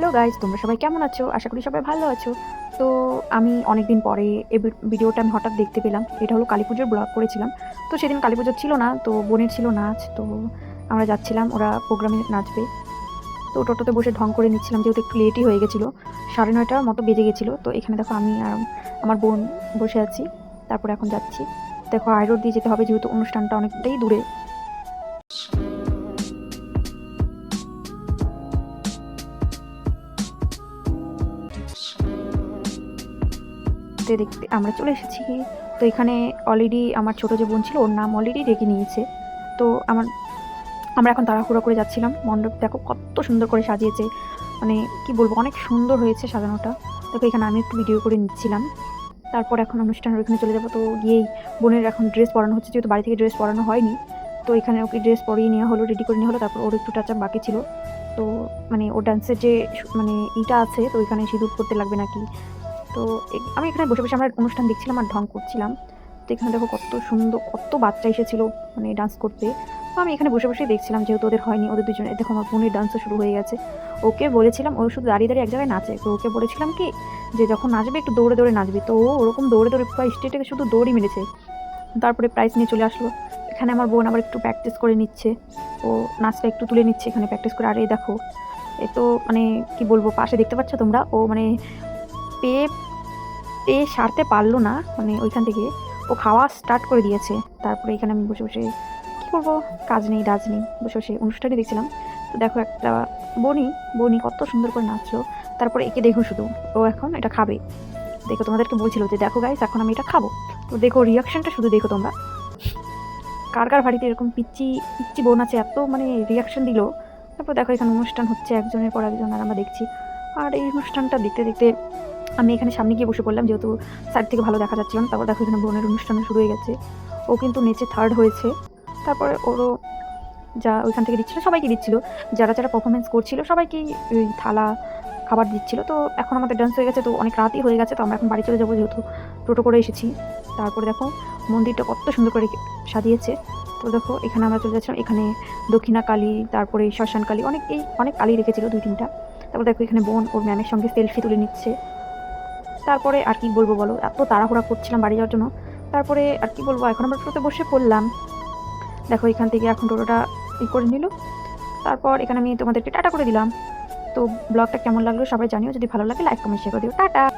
Hello guys তোমরা সবাই কেমন আছো? আশা করি সবাই ভালো আছো। তো আমি অনেক দিন পরে এই ভিডিওটা আমি হঠাৎ দেখতে পেলাম। এটা হলো কালী পুজোর ব্লগ করেছিলাম। তো সেদিন কালী পুজো ছিল না, তো বোনের ছিল নাচ, তো আমরা যাচ্ছিলাম, ওরা প্রোগ্রামে নাচবে। তো টোটোতে বসে ঢং করে নিচ্ছিলাম, যেহেতু একটু লেটই হয়ে গেছিল। সাড়ে নয়টার মতো বেজে গেছিল। তো এখানে দেখো আমি আর আমার বোন বসে আছি। তারপরে এখন যাচ্ছি। দেখো হাইরোড দিয়ে যেতে হবে, যেহেতু অনুষ্ঠানটা অনেকটাই দূরে। দেখতে দেখতে আমরা চলে এসেছি। তো এখানে অলরেডি আমার ছোটো যে বোন ছিল, ওর নাম অলরেডি রেখে নিয়েছে। তো আমার, আমরা এখন তাড়াহুড়ো করে যাচ্ছিলাম। মণ্ডপ দেখো কত সুন্দর করে সাজিয়েছে। মানে কি বলব, অনেক সুন্দর হয়েছে সাজানোটা। দেখো এখানে আমি একটু ভিডিও করে নিচ্ছিলাম। তারপর এখন অনুষ্ঠানের ওইখানে চলে যাব। তো গিয়েই বোনের এখন ড্রেস পরানো হচ্ছে, যেহেতু বাড়ি থেকে ড্রেস পরানো হয়নি। তো এখানে ওকে ড্রেস পরিয়ে নেওয়া হলো রেডি করে নেওয়া হলো, তারপর ওর একটু টাচ বাকি ছিল। তো মানে ওর ডান্সের যে মানে ইটা আছে, তো ওইখানে সিঁদুর করতে লাগবে নাকি? তো আমি এখানে বসে বসে আমরা অনুষ্ঠান দেখছিলাম আর ঢং করছিলাম। তো এখানে দেখো কত সুন্দর, কত বাচ্চা এসেছিল মানে ডান্স করতে। তো আমি এখানে বসে বসেই দেখছিলাম যেহেতু ওদের হয়নি, ওদের দুজনে দেখো আমার বোনের ডান্সও শুরু হয়ে গেছে। ওকে বলেছিলাম, ও শুধু দাঁড়িয়ে দাঁড়িয়ে এক জায়গায় নাচে। তো ওকে বলেছিলাম কি যে যখন নাচবে একটু দৌড়ে দৌড়ে নাচবে। তো ও ওরকম দৌড়ে দৌড়ে পুরো স্টেটে শুধু দৌড়ই মেরেছে। তারপরে প্রাইজ নিয়ে চলে আসলো। এখানে আমার বোন আবার একটু প্র্যাকটিস করে নিচ্ছে। ও নাচটা একটু তুলে নিচ্ছে এখানে প্র্যাকটিস করে। আর দেখো, এ তো মানে কি বলব, পাশে দেখতে পাচ্ছ তোমরা? ও মানে পেয়ে পেয়ে সারতে পারল না মানে ওইখান থেকে, ও খাওয়া স্টার্ট করে দিয়েছে। তারপরে এখানে আমি বসে বসে কী করব? কাজ নেই ডাজ নেই। বসে বসে অনুষ্ঠানই দেখছিলাম। তো দেখো একটা বনি বনি কত সুন্দর করে নাচলো। তারপরে একে দেখো শুধু, ও এখন এটা খাবে। দেখো তোমাদেরকে বলছিল যে, দেখো গাইস এখন আমি এটা খাব। তো দেখো রিয়াকশনটা শুধু দেখো তোমরা। কার কার বাড়িতে এরকম পিচ্ছি পিচ্ছি বোন আছে, এত মানে রিয়াকশন দিল। তারপর দেখো এখানে অনুষ্ঠান হচ্ছে, একজনের পর একজন, আর আমরা দেখছি। আর এই অনুষ্ঠানটা দেখতে দেখতে আমি এখানে সামনে গিয়ে বসে পড়লাম, যেহেতু সাইড থেকে ভালো দেখা যাচ্ছিল না, তারপর দেখো এখানে বোনের অনুষ্ঠান শুরু হয়ে গেছে। ও কিন্তু নেচে থার্ড হয়েছে। তারপরে ওরও যা ওইখান থেকে দিচ্ছিল, সবাইকে দিচ্ছিল। যারা যারা পারফরমেন্স করছিল, সবাইকেই ওই থালা, খাবার দিচ্ছিল। তো এখন আমাদের ডান্স হয়ে গেছে, তো অনেক রাতই হয়ে গেছে, তো আমরা এখন বাড়ি চলে যাব যেহেতু টোটো করে এসেছি। তারপরে দেখো মন্দিরটা কত সুন্দর করে সাজিয়েছে। তো দেখো এখানে আমরা চলে যাচ্ছিলাম, এখানে দক্ষিণা কালী, তারপরে শ্মশান কালী, অনেক এই অনেক কালী রেখেছিল দুই তিনটা। তারপর দেখো এখানে বোন ওর ম্যামের সঙ্গে সেলফি তুলে নিচ্ছে। তারপরে আর কি বলব বলো? এত তাড়াহুড়া করছিলাম বাড়ি যাওয়ার জন্য। তারপরে আর কি বলব, এখন আমরা টোটোতে বসে পড়লাম। দেখো এখান থেকে এখন টোটোটা ই করে নিল। তারপর এখানে আমি তোমাদেরকে টাটা করে দিলাম। তো ব্লগটা কেমন লাগল সবাই জানিও। যদি ভালো লাগে লাইক কমেন্ট শেয়ার করে দিও। টাটা!